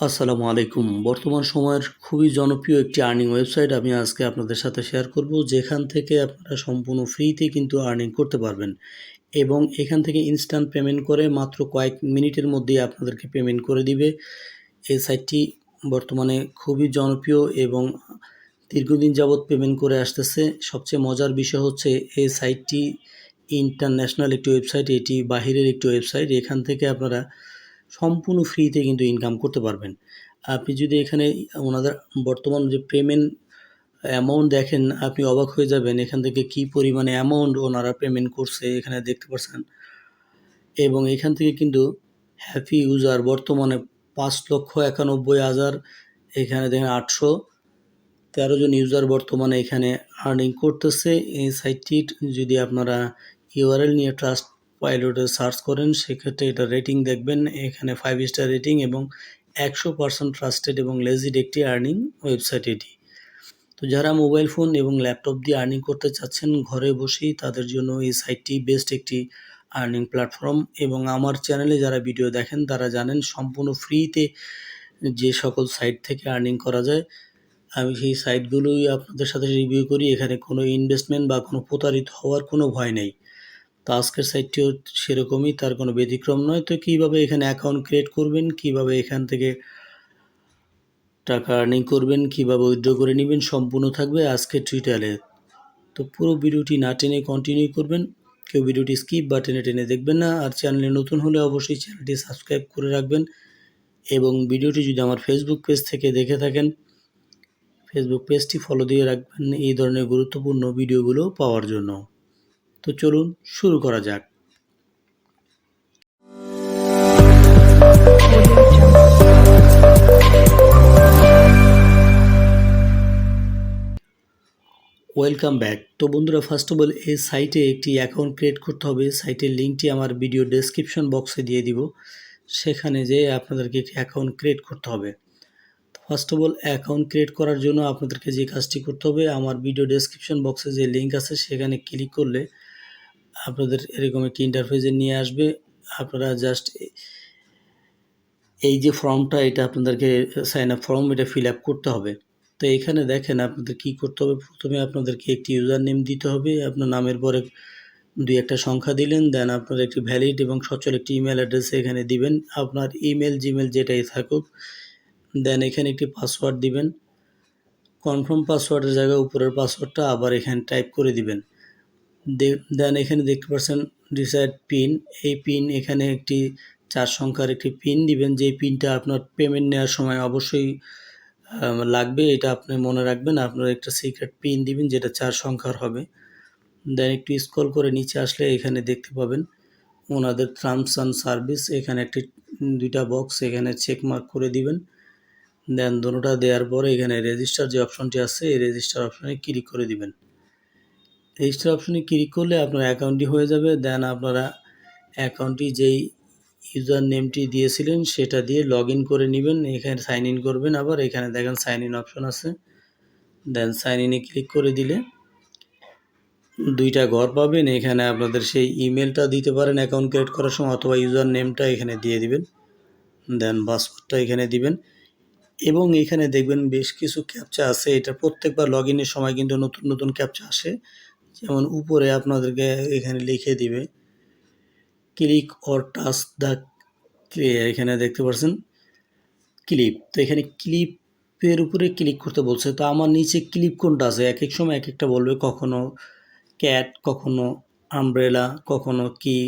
আসসালামু আলাইকুম। বর্তমান সময়ের খুবই জনপ্রিয় একটি আর্নিং ওয়েবসাইট আমি আজকে আপনাদের সাথে শেয়ার করব, যেখান থেকে আপনারা সম্পূর্ণ ফ্রিতে কিন্তু আর্নিং করতে পারবেন এবং এখান থেকে ইনস্ট্যান্ট পেমেন্ট করে মাত্র কয়েক মিনিটের মধ্যেই আপনাদেরকে পেমেন্ট করে দিবে। এই সাইটটি বর্তমানে খুবই জনপ্রিয় এবং দীর্ঘদিন যাবৎ পেমেন্ট করে আসতেছে। সবচেয়ে মজার বিষয় হচ্ছে এই সাইটটি ইন্টারন্যাশনাল একটি ওয়েবসাইট এটি বাহিরের একটি ওয়েবসাইট এখান থেকে আপনারা সম্পূর্ণ ফ্রিতে কিন্তু ইনকাম করতে পারবেন। আপনি যদি এখানে ওনাদের বর্তমান যে পেমেন্ট অ্যামাউন্ট দেখেন, আপনি অবাক হয়ে যাবেন এখান থেকে কি পরিমাণে অ্যামাউন্ট ওনারা পেমেন্ট করছে এখানে দেখতে পাচ্ছেন এবং এখান থেকে কিন্তু হ্যাপি ইউজার বর্তমানে পাঁচ লক্ষ একানব্বই হাজার, এখানে দেখেন আটশো তেরো জন ইউজার বর্তমানে এখানে আর্নিং করতেছে। এই সাইটটির যদি আপনারা ইউআরএল নিয়ে ট্রাস্ট পাইলটে সার্চ করেন, সেক্ষেত্রে এটা রেটিং দেখবেন, এখানে ফাইভ স্টার রেটিং এবং একশো পার্সেন্ট ট্রাস্টেড এবং লেজিড একটি আর্নিং ওয়েবসাইট এটি। তো যারা মোবাইল ফোন এবং ল্যাপটপ দিয়ে আর্নিং করতে চাচ্ছেন, ঘরে বসেই তাদের জন্য এই সাইটটি বেস্ট একটি আর্নিং প্ল্যাটফর্ম এবং আমার চ্যানেলে যারা ভিডিও দেখেন, তারা জানেন সম্পূর্ণ ফ্রিতে যে সকল সাইট থেকে আর্নিং করা যায়, আমি সেই সাইটগুলোই আপনাদের সাথে রিভিউ করি, এখানে কোনো ইনভেস্টমেন্ট বা কোনো প্রতারিত হওয়ার কোনো ভয় নেই। তো আজকের সাইটটিও সেরকমই, তার কোনো ব্যতিক্রম নয়। তো কীভাবে এখানে অ্যাকাউন্ট ক্রিয়েট করবেন, কীভাবে এখান থেকে টাকা আর্নিং করবেন, কীভাবে উইথড্র করে নেবেন, সম্পূর্ণ থাকবে আজকে টুইটারে তো পুরো ভিডিওটি না টেনে কন্টিনিউ করবেন, কেউ ভিডিওটি স্কিপ বা টেনে টেনে দেখবেন না, আর চ্যানেলে নতুন হলে অবশ্যই চ্যানেলটি সাবস্ক্রাইব করে রাখবেন। এবং ভিডিওটি যদি আমার ফেসবুক পেজ থেকে দেখে থাকেন ফেসবুক পেজটি ফলো দিয়ে রাখবেন, এই ধরনের গুরুত্বপূর্ণ ভিডিওগুলো পাওয়ার জন্য। তো চলুন শুরু করা যাক। ওয়েলকাম ব্যাক তো বন্ধুরা ফার্স্ট অফ অল এই সাইটে একটি অ্যাকাউন্ট ক্রিয়েট করতে হবে। সাইটের লিঙ্কটি আমার ভিডিও ডেসক্রিপশন বক্সে দিয়ে দিব। সেখানে যেয়ে আপনাদেরকে একটি অ্যাকাউন্ট ক্রিয়েট করতে হবে। First of all account create করার জন্য আপনাদেরকে যে কাজটি করতে হবে, আমার ভিডিও ডেসক্রিপশন বক্সে যে লিঙ্ক আছে, সেখানে ক্লিক করলে আপনাদের এরকম একটি ইন্টারফেসে নিয়ে আসবে। আপনারা জাস্ট এই যে ফর্মটা এটা আপনাদেরকে সাইন আপ ফর্ম এটা ফিল আপ করতে হবে। তো এখানে দেখেন আপনাদের কি করতে হবে? প্রথমে আপনাদেরকে একটি ইউজার নেম দিতে হবে। আপনার নামের পরে দুই একটা সংখ্যা দিলেন দেন আপনার একটি ভ্যালিড এবং সচল একটি ইমেল অ্যাড্রেস এখানে দিবেন। আপনার ইমেল জিমেল যেটাই থাকুক দেন এখানে একটি পাসওয়ার্ড দিবেন। কনফার্ম পাসওয়ার্ডের জায়গায় উপরের পাসওয়ার্ডটা আবার এখানে টাইপ করে দিবেন। দেন এখানে দেখতে পাচ্ছেন ডিসাইড পিন এই পিন এখানে একটি চার সংখ্যার একটি পিন দিবেন। যে পিনটা আপনার পেমেন্ট নেওয়ার সময় অবশ্যই লাগবে, এটা আপনি মনে রাখবেন। আপনার একটা সিক্রেট পিন দিবেন, যেটা চার সংখ্যার হবে। দেন একটু স্ক্রল করে নিচে আসলে এখানে দেখতে পাবেন ওনাদের টার্মস অ্যান্ড সার্ভিস এখানে একটি, দুইটা বক্স এখানে চেক মার্ক করে দিবেন। দেন দুটোটা দেওয়ার পরে এখানে রেজিস্টার যে অপশনটি আছে, এই রেজিস্টার অপশনে ক্লিক করে দিবেন। রেজিস্টার অপশনে ক্লিক করলে আপনার অ্যাকাউন্টটি হয়ে যাবে। দেন আপনারা অ্যাকাউন্টটি যেই ইউজার নেমটি দিয়েছিলেন সেটা দিয়ে লগ করে নেবেন। এখানে সাইন ইন করবেন আবার। এখানে দেখেন সাইন ইন অপশন আছে। দেন সাইন ইনে ক্লিক করে দিলে দুইটা ঘর পাবেন। এখানে আপনাদের সেই ইমেলটা দিতে পারেন অ্যাকাউন্ট ক্রিয়েট করার সময় অথবা ইউজার নেমটা এখানে দিয়ে দিবেন। দেন পাসওয়ার্ডটা এখানে দিবেন। এবং এখানে দেখবেন বেশ কিছু ক্যাপচা আছে। এটা প্রত্যেকবার লগ সময় কিন্তু নতুন নতুন ক্যাপচা আসে। যেমন উপরে আপনাদেরকে এখানে লিখে দিবে ক্লিক অর টাচ দ্য এখানে দেখতে পাচ্ছেন ক্লিপ তো এখানে ক্লিপের উপরে ক্লিক করতে বলছে। তো আমার নিচে ক্লিপ কোনটা আছে? এক এক সময় এক একটা বলবে, কখনো ক্যাট কখনো আমব্রেলা কখনো কি,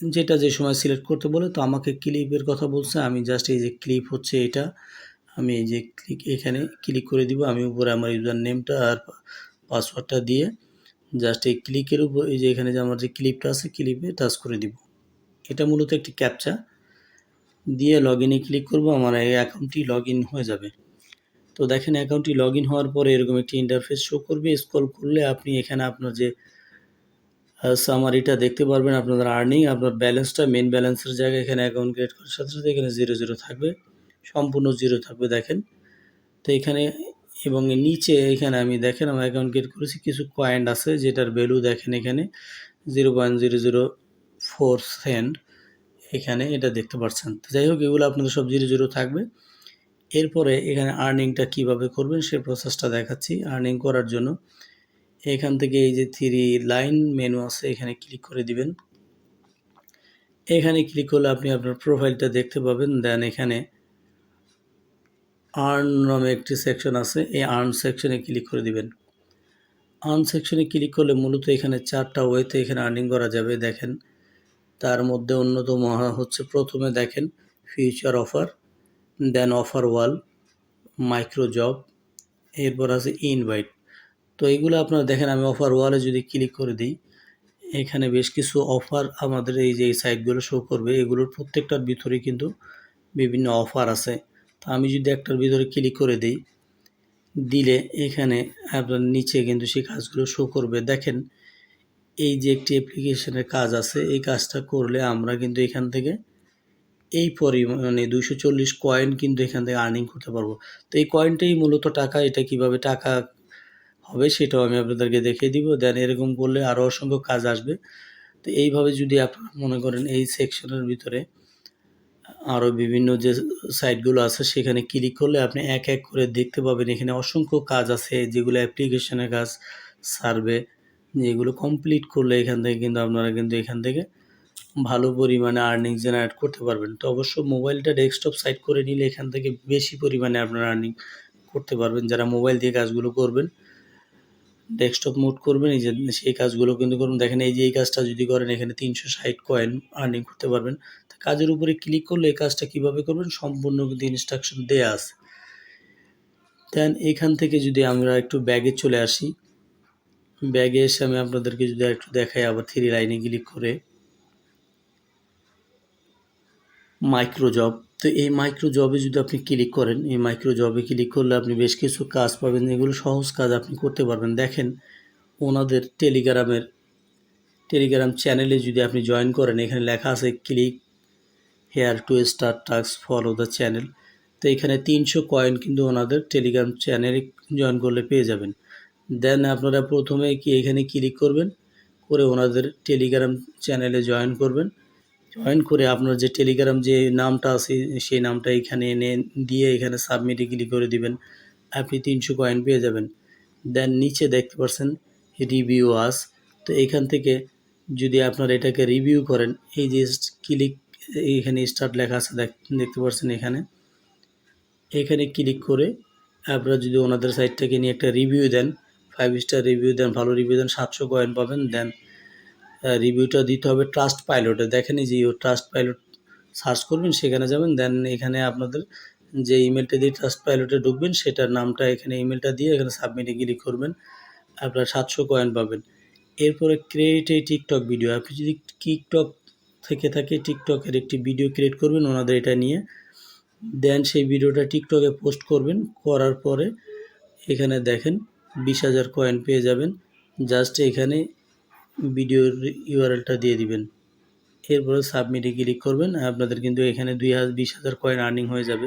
যেটা যে সময় সিলেক্ট করতে বলে, তো আমাকে ক্লিপের কথা বলছে। আমি জাস্ট এই যে ক্লিপ হচ্ছে এটা, আমি এই যে ক্লিক এখানে ক্লিক করে দিব। আমি উপরে আমার ইউজার নেমটা আর পাসওয়ার্ডটা দিয়ে জাস্ট এই ক্লিকের উপর, এই যে এখানে যে আমার যে ক্লিপটা আছে ক্লিপে টাচ করে দিব। এটা মূলত একটি ক্যাপচা দিয়ে লগ ইনে ক্লিক করব, আমার এই অ্যাকাউন্টটি লগ ইন হয়ে যাবে। তো দেখেন অ্যাকাউন্টটি লগ ইন হওয়ার পরে এরকম একটি ইন্টারফেস শো করবে। স্ক্রল করলে আপনি এখানে আপনার যে সামারিটা দেখতে পারবেন, আপনাদের আর্নিং আপনার ব্যালেন্সটা মেন ব্যালেন্সের জায়গায় এখানে অ্যাকাউন্ট ক্রিয়েট করার সাথে সাথে এখানে জিরো জিরো থাকবে। সম্পূর্ণ জিরো থাকবে, দেখেন। তো এখানে এবং নিচে এখানে আমি দেখেন আমার অ্যাকাউন্ট ক্রিয়েট করেছি, কিছু কয়েন্ট আছে যেটার ভ্যালু দেখেন এখানে zero point zero zero four cent এখানে এটা দেখতে পাচ্ছেন। যাই হোক, এগুলো আপনাদের সব জিরো জিরো থাকবে। এরপরে এখানে আর্নিংটা কীভাবে করবেন সে প্রসেসটা দেখাচ্ছি আর্নিং করার জন্য। এখান থেকে এই যে থ্রি লাইন মেনু আছে, এখানে ক্লিক করে দিবেন। এখানে ক্লিক করলে আপনি আপনার প্রোফাইলটা দেখতে পাবেন। দেন এখানে আর্ন নামে একটি সেকশন আছে, এই আর্ন সেকশনে ক্লিক করে দিবেন। আর্ন সেকশনে ক্লিক করলে মূলত এখানে চারটা ওয়েতে এখানে আর্নিং করা যাবে, দেখেন। তার মধ্যে অন্যতম হচ্ছে প্রথমে দেখেন future offer then offer wall micro job এরপর আছে ইনভাইট তো এইগুলো আপনারা দেখেন, আমি অফার ওয়ালে যদি ক্লিক করে দিই, এখানে বেশ কিছু অফার আমাদের এই যে সাইটগুলো শো করবে, এগুলোর প্রত্যেকটার ভিতরে কিন্তু বিভিন্ন অফার আছে। তো আমি যদি একটার ভিতরে ক্লিক করে দিই, দিলে এখানে আপনার নিচে কিন্তু সেই কাজগুলো শো করবে। দেখেন, এই যে একটি অ্যাপ্লিকেশনের কাজ আছে, এই কাজটা করলে আমরা কিন্তু এখান থেকে এই পরিমাণে দুইশো চল্লিশ কয়েন কিন্তু এখান থেকে আর্নিং করতে পারব। তো এই কয়েনটাই মূলত টাকা, এটা কীভাবে টাকা হবে সেটাও আমি আপনাদেরকে দেখিয়ে দিব। দেন এরকম করলে আরও অসংখ্য কাজ আসবে। তো এইভাবে যদি আপনারা মনে করেন এই সেকশনের ভিতরে আরও বিভিন্ন যে সাইটগুলো আছে, সেখানে ক্লিক করলে আপনি এক এক করে দেখতে পাবেন। এখানে অসংখ্য কাজ আছে, যেগুলো অ্যাপ্লিকেশনের কাজ সার্ভে যেগুলো কমপ্লিট করলে এখান থেকে কিন্তু আপনারা কিন্তু এখান থেকে ভালো পরিমাণে আর্নিং জেনারেট করতে পারবেন। তো অবশ্য মোবাইলটা ডেস্কটপ সাইট করে নিলে এখান থেকে বেশি পরিমাণে আপনারা আর্নিং করতে পারবেন। যারা মোবাইল দিয়ে কাজগুলো করবেন ডেস্কটপ মোড করবেন, এই যে সেই কাজগুলো কিন্তু করুন দেখেন এই যে এই কাজটা যদি করেন, এখানে তিনশো ষাট কয়েন আর্নিং করতে পারবেন। তো কাজের উপরে ক্লিক করলে এই কাজটা কীভাবে করবেন? সম্পূর্ণ কিন্তু ইনস্ট্রাকশন দেয়া আছে। দেন এখান থেকে যদি আমরা একটু ব্যাগে চলে আসি। ব্যাগে এসে আমি আপনাদেরকে যদি একটু দেখাই, আবার থ্রি লাইনে ক্লিক করে। মাইক্রো জব তো এই মাইক্রো জবে যদি আপনি ক্লিক করেন, এই মাইক্রো জবে ক্লিক করলে আপনি বেশ কিছু কাজ পাবেন এগুলো সহজ কাজ আপনি করতে পারবেন। দেখেন, ওনাদের টেলিগ্রামের টেলিগ্রাম চ্যানেলে যদি আপনি জয়েন করেন, এখানে লেখা আছে click here to start tasks follow the channel তো এখানে তিনশো কয়েন কিন্তু ওনাদের টেলিগ্রাম চ্যানেলে জয়েন করলে পেয়ে যাবেন। দেন আপনারা প্রথমে কি এখানে ক্লিক করবেন, করে ওনাদের টেলিগ্রাম চ্যানেলে জয়েন করবেন। জয়েন করে আপনার যে টেলিগ্রাম যে নামটা আছে, সেই নামটা এখানে এনে দিয়ে এখানে সাবমিটে ক্লিক করে দিবেন। আপনি তিনশো কয়েন পেয়ে যাবেন। দেন নিচে দেখতে পাচ্ছেন রিভিউ আস তো এখান থেকে যদি আপনার এটাকে রিভিউ করেন, এই যে ক্লিক এখানে স্টার্ট লেখা আছে দেখতে পাচ্ছেন এখানে। এখানে ক্লিক করে আপনারা যদি ওনাদের সাইটটাকে নিয়ে একটা রিভিউ দেন ফাইভ স্টার রিভিউ দেন, ভালো রিভিউ দেন, সাতশো কয়েন পাবেন দেন রিভিউটা দিতে হবে ট্রাস্ট পাইলটে দেখেন যে ট্রাস্ট পাইলট সার্চ করবেন, সেখানে যাবেন দেন এখানে আপনাদের যে ইমেলটা দিয়ে ট্রাস্ট পাইলটে ঢুকবেন, সেটার নামটা এখানে ইমেলটা দিয়ে এখানে সাবমিটে ক্লিক করবেন, আপনার সাতশো কয়েন পাবেন। এরপরে ক্রিয়েট এই টিকটক ভিডিও আপনি যদি টিকটক থেকে থাকে টিকটকের একটি ভিডিও ক্রিয়েট করবেন ওনাদের এটা নিয়ে দেন সেই ভিডিওটা টিকটকে পোস্ট করবেন, করার পরে এখানে দেখেন বিশ হাজার কয়েন পেয়ে যাবেন। জাস্ট এখানে ভিডিওর ইউআরএলটা দিয়ে দিবেন। এরপরে সাবমিটে ক্লিক করবেন। আপনাদের কিন্তু এখানে দুই হাজার বিশ হাজার কয়েন আর্নিং হয়ে যাবে।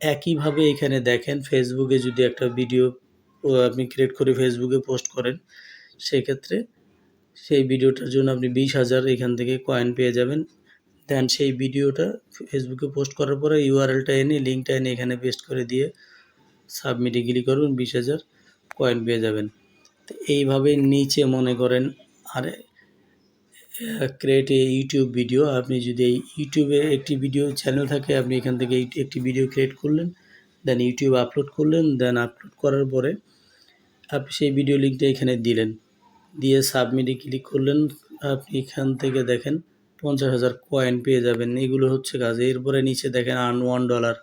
একইভাবে এখানে দেখেন ফেসবুকে যদি একটা ভিডিও আপনি ক্রিয়েট করে ফেসবুকে পোস্ট করেন, সেক্ষেত্রে সেই ভিডিওটার জন্য আপনি বিশ হাজার এখান থেকে কয়েন পেয়ে যাবেন। দেন সেই ভিডিওটা ফেসবুকে পোস্ট করার পরে ইউআরএলটা এনে লিঙ্কটা এনে এখানে পেস্ট করে দিয়ে সাবমিটে ক্লিক করবেন, বিশ হাজার কয়েন পেয়ে যাবেন। তো এইভাবে নিচে মনে করেন, আর ক্রিয়েট এ ইউটিউব ভিডিও আপনি যদি এই ইউটিউবে একটি ভিডিও চ্যানেল থাকে, আপনি এখান থেকে একটি ভিডিও ক্রিয়েট করলেন দেন ইউটিউব আপলোড করলেন দেন আপলোড করার পরে আপনি সেই ভিডিও লিঙ্কটা এখানে দিলেন। দিয়ে সাবমিটে ক্লিক করলেন, আপনি এখান থেকে দেখেন পঞ্চাশ হাজার কয়েন পেয়ে যাবেন। এগুলো হচ্ছে কাজ। এরপরে নিচে দেখেন আর্ন ওয়ান ডলার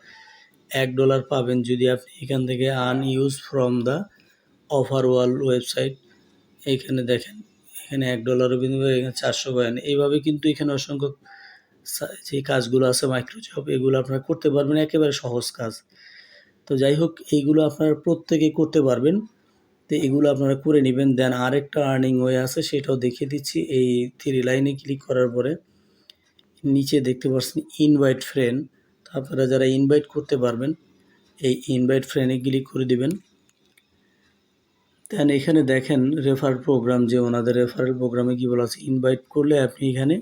এক ডলার পাবেন যদি আপনি এখান থেকে earn use from the offer wall website, এইখানে দেখেন, এখানে এক ডলারও কিন্তু এখানে চারশো কয়েন এইভাবে কিন্তু এখানে অসংখ্য যে কাজগুলো আছে মাইক্রোজব এগুলো আপনারা করতে পারবেন, একেবারে সহজ কাজ। তো যাই হোক, এইগুলো আপনারা প্রত্যেকে করতে পারবেন। তো এগুলো আপনারা করে নেবেন। দেন আরেকটা আর্নিং ওয়ে আছে, সেটাও দেখিয়ে দিচ্ছি। এই থ্রি লাইনে ক্লিক করার পরে নিচে দেখতে পাচ্ছেন ইনভাইট ফ্রেন্ড আপনারা যারা ইনভাইট করতে পারবেন, এই ইনভাইট ফ্রেন্ডে ক্লিক করে দিবেন। দেন এখানে দেখেন রেফার প্রোগ্রাম যে ওনাদের রেফারেল প্রোগ্রামে কী বলা আছে ইনভাইট করলে আপনি এখানে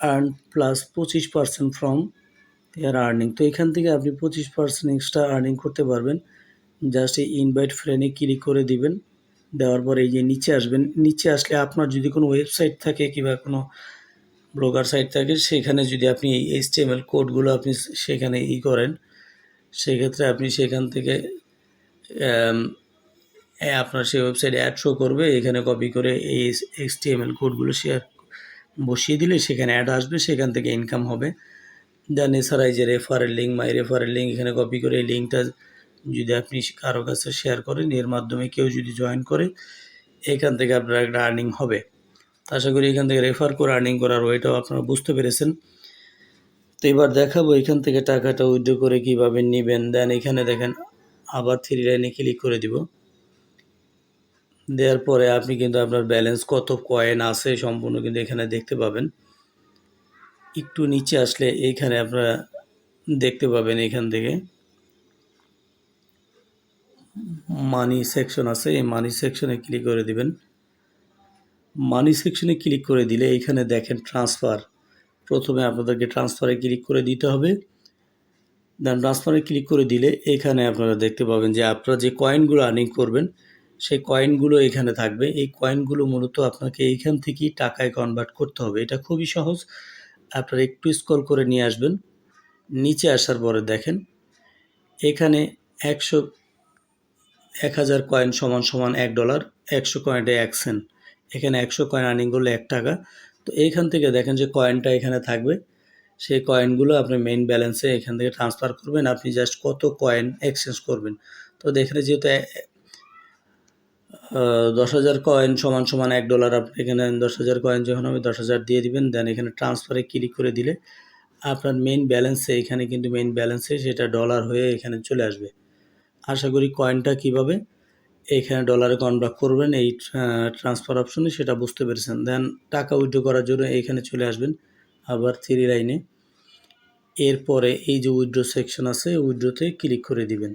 আর্ন প্লাস পঁচিশ পার্সেন্ট ফ্রম এর আর্নিং তো এখান থেকে আপনি পঁচিশ পার্সেন্ট এক্সট্রা আর্নিং করতে পারবেন। জাস্ট এই ইনভাইট ফ্রেন্ডে ক্লিক করে দিবেন। দেওয়ার পরে এই যে নিচে আসবেন, নিচে আসলে আপনার যদি কোনো ওয়েবসাইট থাকে কিংবা কোনো ব্লগার সাইট থাকে, সেখানে যদি আপনি এই এইচটিএমএল কোডগুলো আপনি সেখানে ই করেন, সেক্ষেত্রে আপনি সেখান থেকে এ আপনার সেই ওয়েবসাইটে অ্যাড শো করবে। এখানে কপি করে এই এইচটিএমএল কোডগুলো শেয়ার বসিয়ে দিলে সেখানে অ্যাড আসবে, সেখান থেকে ইনকাম হবে। দেন এছাড়া এই যে রেফারের লিঙ্ক মাই রেফারের লিঙ্ক এখানে কপি করে এই লিঙ্কটা যদি আপনি কারও কাছে শেয়ার করেন, এর মাধ্যমে কেউ যদি জয়েন করে, এখান থেকে আপনার একটা আর্নিং হবে। আশা করি এখান থেকে রেফার করে আর্নিং করার ওইটাও আপনারা বুঝতে পেরেছেন। তো এবার দেখাবো এখান থেকে টাকাটা উইথড্র করে কীভাবে নেবেন। দেন এখানে দেখেন আবার থ্রি লাইনে ক্লিক করে দিব। দেওয়ার পরে আপনি কিন্তু আপনার ব্যালেন্স কত কয়েন আছে সম্পূর্ণ কিন্তু এখানে দেখতে পাবেন। একটু নিচে আসলে এইখানে আপনারা দেখতে পাবেন এখান থেকে। মানি সেকশন আছে, এই মানি সেকশনে ক্লিক করে দিবেন। মানি সেকশনে ক্লিক করে দিলে এখানে দেখেন ট্রান্সফার প্রথমে আপনাদেরকে ট্রান্সফারে ক্লিক করে দিতে হবে। দেন ট্রান্সফারে ক্লিক করে দিলে এখানে আপনারা দেখতে পাবেন যে আপনারা যে কয়েনগুলো আর্নিং করবেন সেই কয়েনগুলো এখানে থাকবে। এই কয়েনগুলো মূলত আপনাকে এইখান থেকেই টাকায় কনভার্ট করতে হবে। এটা খুবই সহজ। আপনারা একটু স্কল করে নিয়ে আসবেন। নিচে আসার পরে দেখেন, এখানে একশো, এক হাজার কয়েন সমান সমান এক ডলার একশো কয়েনটা এক সেন্ট এখানে একশো কয়েন আর্নিং করলে এক টাকা। তো এইখান থেকে দেখেন যে কয়েনটা এখানে থাকবে। সেই কয়েনগুলো আপনি মেইন ব্যালেন্সে এখান থেকে ট্রান্সফার করবেন। আপনি জাস্ট কত কয়েন এক্সচেঞ্জ করবেন। তো দেখেন যেহেতু দশ হাজার কয়েন সমান সমান এক ডলার আপনি এখানে দশ হাজার কয়েন যখন হবে দশ হাজার দিয়ে দিবেন দেন এখানে ট্রান্সফারে ক্লিক করে দিলে আপনার মেইন ব্যালেন্সে এখানে কিন্তু মেইন ব্যালেন্সে সেটা ডলার হয়ে এখানে চলে আসবে। আশা করি কয়েনটা কীভাবে এখানে ডলারে কনভার্ট করবেন, এই ট্রান্সফার অপশনে সেটা বুঝতে পেরেছেন। দেন টাকা উইথড্র করার জন্য এখানে চলে আসবেন আবার থ্রি লাইনে এরপরে এই যে উইথড্র সেকশন আছে উইথড্রোতে ক্লিক করে দিবেন।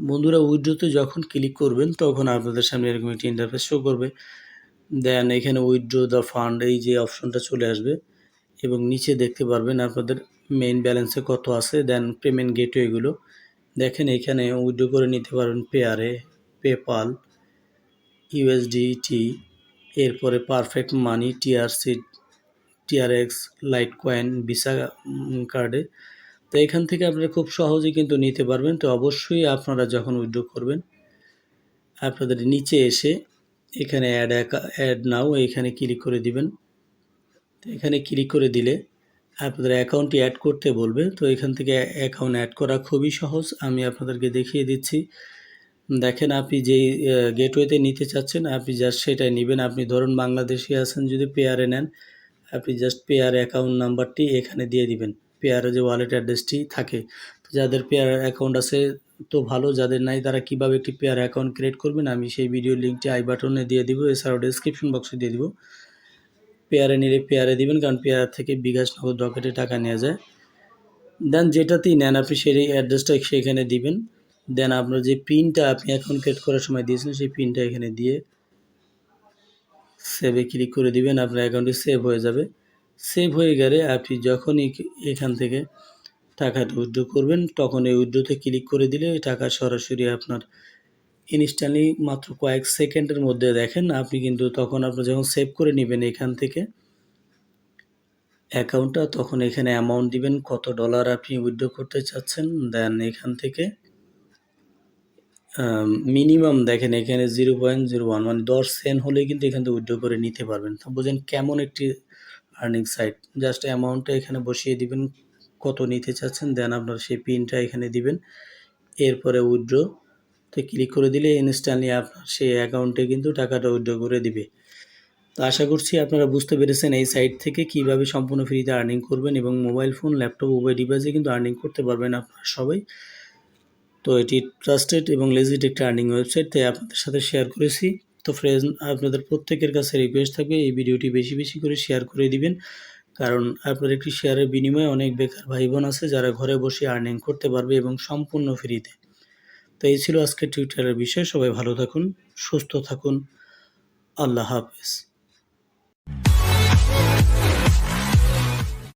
বন্ধুরা উইড্রোতে যখন ক্লিক করবেন, তখন আপনাদের সামনে এরকম একটি ইন্টারফেস শো করবে। দেন এখানে উইথড্র দ্য ফান্ড এই যে অপশনটা চলে আসবে এবং নিচে দেখতে পারবেন আপনাদের মেইন ব্যালেন্সে কত আছে দেন পেমেন্ট গেটওয়েগুলো দেখেন এখানে উইড্রো করে নিতে পারবেন পেয়ারে পেপাল ইউএসডিটি এরপরে Perfect Money TRC TRX Litecoin Visa কার্ডে তো এখান থেকে আপনারা খুব সহজেই কিন্তু নিতে পারবেন। তো অবশ্যই আপনারা যখন উইথড্র করবেন, আপনাদের নিচে এসে এখানে অ্যাড অ্যাড নাও এখানে ক্লিক করে দিবেন। তো এখানে ক্লিক করে দিলে আপনাদের অ্যাকাউন্টটি অ্যাড করতে বলবে। তো এখান থেকে অ্যাকাউন্ট অ্যাড করা খুবই সহজ। আমি আপনাদেরকে দেখিয়ে দিচ্ছি। দেখেন আপনি যেই গেটওয়েতে নিতে চাচ্ছেন, আপনি জাস্ট সেটাই নেবেন। আপনি ধরুন বাংলাদেশি আছেন, যদি পেয়ারে নেন, আপনি জাস্ট পেয়ার অ্যাকাউন্ট নাম্বারটি এখানে দিয়ে দিবেন। পেয়ারে যে ওয়ালেট অ্যাড্রেসটি থাকে। যাদের পেয়ার অ্যাকাউন্ট আছে তো ভালো, যাদের নাই তারা কীভাবে একটি পেয়ার অ্যাকাউন্ট ক্রিয়েট করবেন আমি সেই ভিডিও লিঙ্কটি আই বাটনে দিয়ে দিব, এছাড়াও ডেসক্রিপশন বক্সে দিয়ে দিব। পেয়ারে নিলে পেয়ারে দিবেন, কারণ পেয়ার থেকে বিকাশ নগদ রকেটে টাকা নেওয়া যায়। দেন যেটাতেই নেন আপনি সেই অ্যাড্রেসটা সেখানে দিবেন। দেন আপনার যে পিনটা আপনি অ্যাকাউন্ট ক্রিয়েট করার সময় দিয়েছিলেন সেই পিনটা এখানে দিয়ে সেভে ক্লিক করে দিবেন, আপনার অ্যাকাউন্টটি সেভ হয়ে যাবে। সেভ হয়ে গেলে আপনি যখনই এখান থেকে টাকাটা উইথড্র করবেন, তখন এই উইথড্রোতে ক্লিক করে দিলে টাকা সরাসরি আপনার ইনস্ট্যান্টলি মাত্র কয়েক সেকেন্ডের মধ্যে দেখেন, আপনি কিন্তু তখন আপনি যখন সেভ করে নেবেন এখান থেকে অ্যাকাউন্টটা তখন এখানে অ্যামাউন্ট দিবেন, কত ডলার আপনি উইথড্র করতে চাচ্ছেন দেন এখান থেকে মিনিমাম দেখেন এখানে জিরো পয়েন্ট জিরো ওয়ান মানে দশ সেন্ট হলে কিন্তু এখান থেকে উইথড্র করে নিতে পারবেন। তো বুঝেন কেমন একটি আর্নিং সাইট জাস্ট অ্যামাউন্টটা এখানে বসিয়ে দিবেন, কত নিতে চাচ্ছেন দেন আপনার সেই পিনটা এখানে দিবেন। এরপরে উইথড্রোতে ক্লিক করে দিলে ইনস্ট্যান্টলি আপনার সেই অ্যাকাউন্টে কিন্তু টাকাটা উইথড্র করে দিবে। তো আশা করছি আপনারা বুঝতে পেরেছেন এই সাইট থেকে কীভাবে সম্পূর্ণ ফ্রিতে আর্নিং করবেন এবং মোবাইল ফোন ল্যাপটপ উভয় ডিভাইসে কিন্তু আর্নিং করতে পারবেন আপনারা সবাই। তো এটি ট্রাস্টেড এবং লেজিট একটা আর্নিং ওয়েবসাইট তাই আপনাদের সাথে শেয়ার করেছি। তো ফ্রেন্ড আপনাদের প্রত্যেকের কাছে রিকোয়েস্ট থাকবে এই ভিডিওটি বেশি বেশি করে শেয়ার করে দিবেন। কারণ আপনাদের একটি শেয়ারের বিনিময়ে অনেক বেকার ভাই বোন আছে যারা ঘরে বসে আর্নিং করতে পারবে এবং সম্পূর্ণ ফ্রিতে তো এই ছিল আজকের টুইটারের বিষয়। সবাই ভালো থাকুন, সুস্থ থাকুন। আল্লাহ হাফেজ।